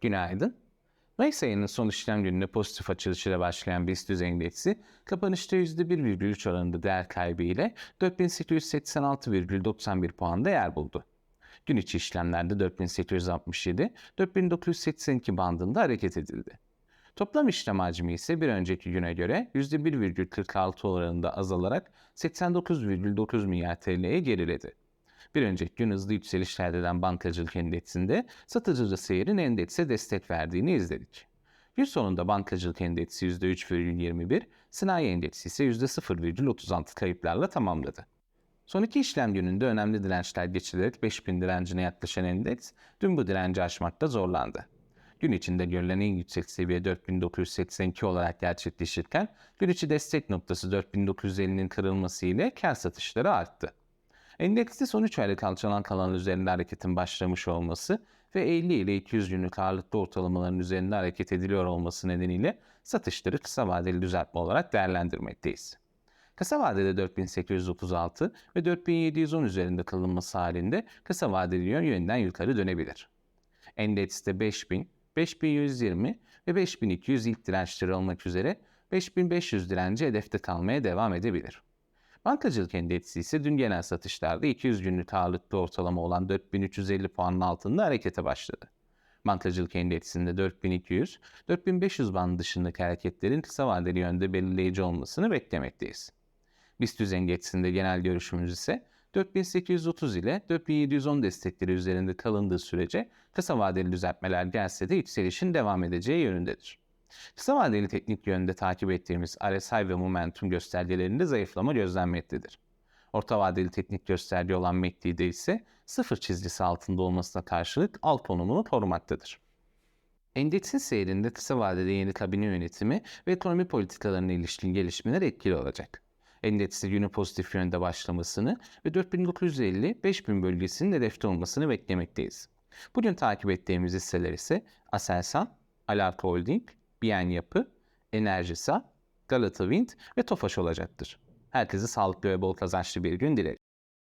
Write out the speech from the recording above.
Günaydın. Mayıs ayının son işlem gününde pozitif açılışıyla başlayan BIST endeksi, kapanışta %1,3 oranında değer kaybı ile 4886,91 puanda yer buldu. Gün içi işlemlerde 4867, 4982 bandında hareket edildi. Toplam işlem hacmi ise bir önceki güne göre %1,46 oranında azalarak 89,9 milyar TL'ye geriledi. Bir önceki gün hızlı yükseliş kaydeden bankacılık endeksinde satıcılı seyirin endekse destek verdiğini izledik. Gün sonunda bankacılık endeksi %3,21, sanayi endeksi ise %0,36 kayıplarla tamamladı. Son iki işlem gününde önemli dirençler geçilerek 5000 direncine yaklaşan endeks dün bu direnci aşmakta zorlandı. Gün içinde görülen en yüksek seviye 4982 olarak gerçekleşirken gün içi destek noktası 4950'nin kırılması ile kar satışları arttı. Endekste son 3 aylık alçalan kalan üzerinde hareketin başlamış olması ve 50 ile 200 günlük ağırlıklı ortalamaların üzerinde hareket ediliyor olması nedeniyle satışları kısa vadeli düzeltme olarak değerlendirmekteyiz. Kısa vadede 4836 ve 4710 üzerinde kalınması halinde kısa vadeli yön yeniden yukarı dönebilir. Endekste 5000, 5120 ve 5200 ilk dirençleri olmak üzere 5500 direnci hedefte kalmaya devam edebilir. Bankacılık endeksi ise dün genel satışlarda 200 günlük ağırlıklı ortalama olan 4350 puanın altında harekete başladı. Bankacılık endeksinde 4200, 4500 bandı dışındaki hareketlerin kısa vadeli yönde belirleyici olmasını beklemekteyiz. BIST endeksinde genel görüşümüz ise 4830 ile 4710 destekleri üzerinde kalındığı sürece kısa vadeli düzeltmeler gelse de yükselişin devam edeceği yönündedir. Kısa vadeli teknik yönde takip ettiğimiz RSI ve momentum göstergelerinde zayıflama gözlenmektedir. Orta vadeli teknik gösterge olan MACD'de ise sıfır çizgisi altında olmasına karşılık alt konumunu korumaktadır. Endeksin seyrinde kısa vadede yeni kabine yönetimi ve ekonomi politikalarına ilişkin gelişmeler etkili olacak. Endekste günü pozitif yönde başlamasını ve 4950-5000 bölgesinin hedefte olmasını beklemekteyiz. Bugün takip ettiğimiz hisseler ise Aselsan, Alarko Holding, Biyen Yapı, Enerjisa, Galata Wind ve Tofaş olacaktır. Herkese sağlıklı ve bol kazançlı bir gün dilerim.